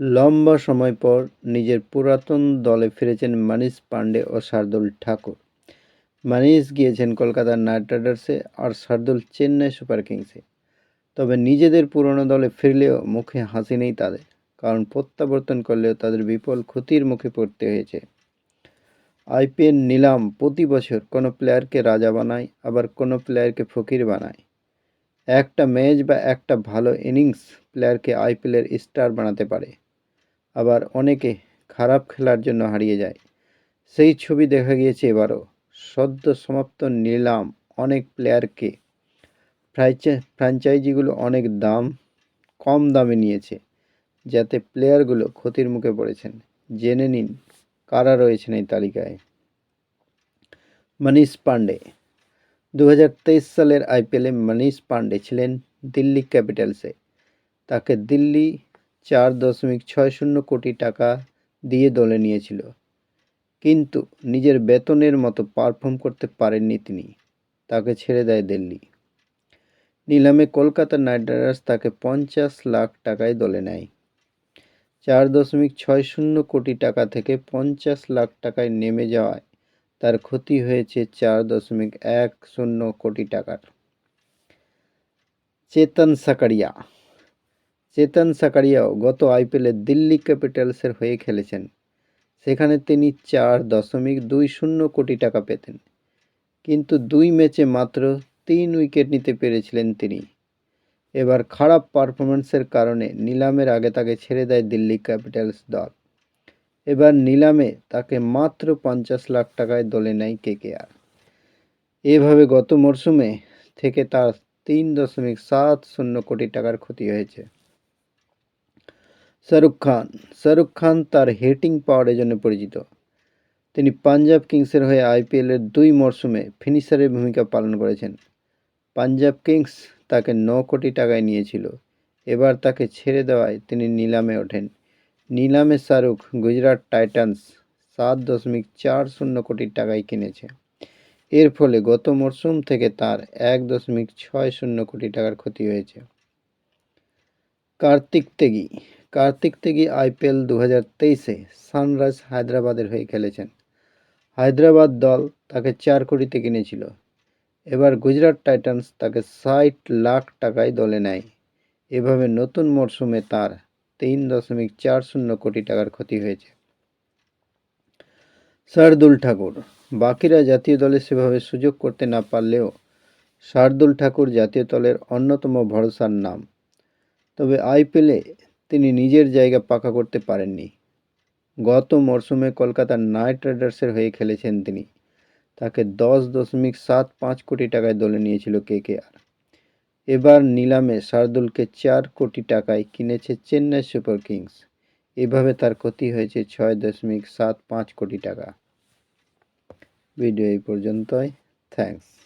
লম্বা সময় পর নিজের পুরাতন দলে ফিরেছেন মানিশ পান্ডে ও শার্দুল ঠাকুর। মানিশ গিয়েছেন কলকাতার নাইট রাইডার্সে আর শার্দুল চেন্নাই সুপার কিংসে। তবে নিজেদের পুরনো দলে ফিরলেও মুখে হাসি নেই তাদের, কারণ প্রত্যাবর্তন করলেও তাদের বিপুল ক্ষতির মুখে পড়তে হয়েছে। আইপিএল নিলাম প্রতি বছর কোনো প্লেয়ারকে রাজা বানায়, আবার কোনো প্লেয়ারকে ফকির বানায়। একটা ম্যাচ বা একটা ভালো ইনিংস প্লেয়ারকে আইপিএলের স্টার বানাতে পারে। আবার অনেকে খারাপ খেলার জন্য হারিয়ে যায়। সেই ছবি দেখা গিয়েছে এবারও। সদ্য সমাপ্ত নিলাম অনেক প্লেয়ারকে ফ্র্যাঞ্চাইজিগুলো অনেক দাম, কম দামে নিয়েছে, যাতে প্লেয়ারগুলো ক্ষতির মুখে পড়েছেন। জেনে নিন, কারা রয়েছেন এই তালিকায়? মনীষ পান্ডে। দু সালের আইপিএলে মনীষ পান্ডে ছিলেন দিল্লি ক্যাপিটালসে। তাকে দিল্লি চার দশমিক ছয় শূন্য কোটি টাকা দিয়ে দলে নিয়েছিল। কিন্তু নিজের বেতনের মতো পারফর্ম করতে পারেননি তিনি। তাকে ছেড়ে দেয় দিল্লি। নিলামে কলকাতা নাইট রাইডার্স তাকে পঞ্চাশ লাখ টাকায় দলে নেয়। চার দশমিক ছয় শূন্য কোটি টাকা থেকে পঞ্চাশ লাখ টাকায় নেমে যাওয়ায় তার ক্ষতি হয়েছে চার দশমিক এক শূন্য কোটি টাকার। চেতন সাকারিয়া চেতন সাকারিয়াও গত আইপিএলে দিল্লি ক্যাপিটালসের হয়ে খেলেছেন। সেখানে তিনি চার দশমিক দুই শূন্য কোটি টাকা পেতেন। কিন্তু দুই ম্যাচে মাত্র তিন উইকেট নিতে পেরেছিলেন তিনি। এবার খারাপ পারফরমেন্সের কারণে নিলামের আগে তাকে ছেড়ে দেয় দিল্লি ক্যাপিটালস দল। এবার নিলামে তাকে মাত্র পঞ্চাশ লাখ টাকায় দলে নেয় কেকেআর। এভাবে গত মরশুমে থেকে তার তিন দশমিক সাত শূন্য কোটি টাকার ক্ষতি হয়েছে। শাহরুখ খান। শাহরুখ খান তার হেটিং পাওয়ারের জন্য পরিচিত। তিনি পাঞ্জাব কিংসের হয়ে আইপিএলের দুই মরশুমে ফিনিশারের ভূমিকা পালন করেছেন। পাঞ্জাব কিংস তাকে ন কোটি টাকায় নিয়েছিল। এবার তাকে ছেড়ে দেওয়ায় তিনি নিলামে ওঠেন। নিলামে শাহরুখ গুজরাট টাইটান্স সাত দশমিক চার শূন্য কোটি টাকায় কিনেছে। এর ফলে গত মরশুম থেকে তার এক দশমিক ছয় শূন্য কোটি টাকার ক্ষতি হয়েছে। কার্তিক তেগি। কার্তিক তেগি আইপিএল দু হাজার তেইশে সানরাইজ হায়দ্রাবাদের হয়ে খেলেছেন। হায়দ্রাবাদ দল তাকে চার কোটিতে কিনেছিল। এবার গুজরাট টাইটান্স তাকে ষাট লাখ টাকায় দলে নেয়। এভাবে নতুন মরশুমে তার তিন দশমিক চার শূন্য কোটি টাকার ক্ষতি হয়েছে। শার্দুল ঠাকুর, বাকিরা জাতীয় দলে সেভাবে সুযোগ করতে না পারলেও শার্দুল ঠাকুর জাতীয় দলের অন্যতম ভরসার নাম। তবে আইপিএলে তিনি নিজের জায়গা পাকা করতে পারেননি। গত মরশুমে কলকাতার নাইট রাইডার্সের হয়ে খেলেছেন তিনি। তাকে দশ দশমিক সাত পাঁচ কোটি টাকায় দলে নিয়েছিল কে কে আর। এবার নিলামে শার্দুলকে চার কোটি টাকায় কিনেছে চেন্নাই সুপার কিংস। এভাবে তার ক্ষতি হয়েছে ছয় দশমিক সাত পাঁচ কোটি টাকা। ভিডিও এই পর্যন্তই। থ্যাংকস।